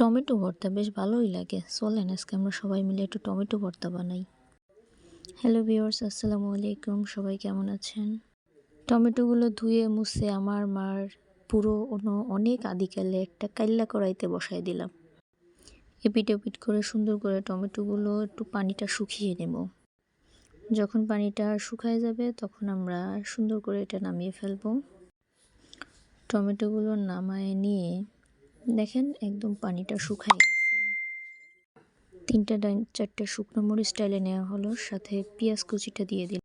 Tomato ভর্তা বেশ ভালোই লাগে। চলেন, আজকে আমরা সবাই মিলে একটু টমেটো ভর্তা বানাই। হ্যালো ভিউয়ার্স আসসালামু আলাইকুম। সবাই কেমন আছেন? টমেটোগুলো ধুয়ে মুছে আমার মার পুরো অনেক আদিকালে একটা কাল্লা কড়াইতে বসাই দিলাম। এপিট ওপিট করে সুন্দর করে টমেটোগুলো একটু পানিটা শুকিয়ে নেব। যখন পানিটা শুকায় যাবে, তখন আমরা সুন্দর করে এটা নামিয়ে ফেলব। টমেটোগুলো নামায় নিয়ে দেখেন, একদম পানিটা শুকায় গেছে। তিনটা ডাইন, চারটে শুকনো মরিচ স্টাইলে নেওয়া হলো, সাথে পেঁয়াজ কুচিটা দিয়ে দিল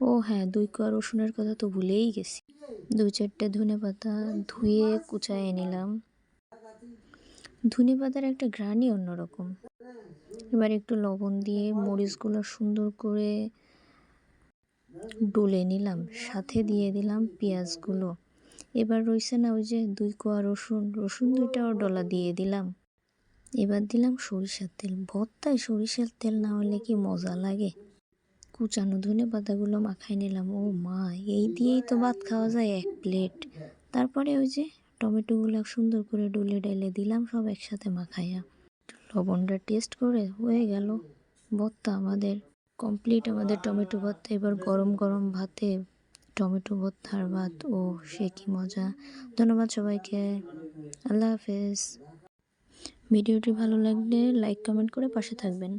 ও হ্যাঁ দুই কোয়া রসুনের কথা তো ভুলেই গেছি। দুই চারটে ধনে পাতা ধুয়ে কুচায় নিলাম। ধনে পাতার একটা ঘ্রাণই অন্যরকম। এবার একটু লবণ দিয়ে মরিচগুলো সুন্দর করে ডলে নিলাম। সাথে দিয়ে দিলাম পেঁয়াজগুলো। এবার রইছে না ওই যে দুই কোয়া রসুন রসুন দুইটাও ডলা দিয়ে দিলাম। এবার দিলাম সরিষার তেল। ভর্তায় সরিষার তেল না হলে কি মজা লাগে? কুচানো ধনে পাতাগুলো মাখাই নিলাম। ও মা, এই দিয়েই তো ভাত খাওয়া যায় এক প্লেট। তারপরে ওই যে টমেটোগুলো সুন্দর করে ডুলে ডলে দিলাম সব একসাথে মাখাইয়া। লবণটা টেস্ট করে হয়ে গেল। ভর্তা আমাদের, কমপ্লিট আমাদের টমেটো ভর্তা। এবার গরম গরম ভাতে টমেটো ভর্তার ভাত, ও সে কি মজা। ধন্যবাদ সবাইকে। আল্লাহ হাফেজ। ভিডিওটি ভালো লাগলে লাইক, কমেন্ট করে পাশে থাকবেন।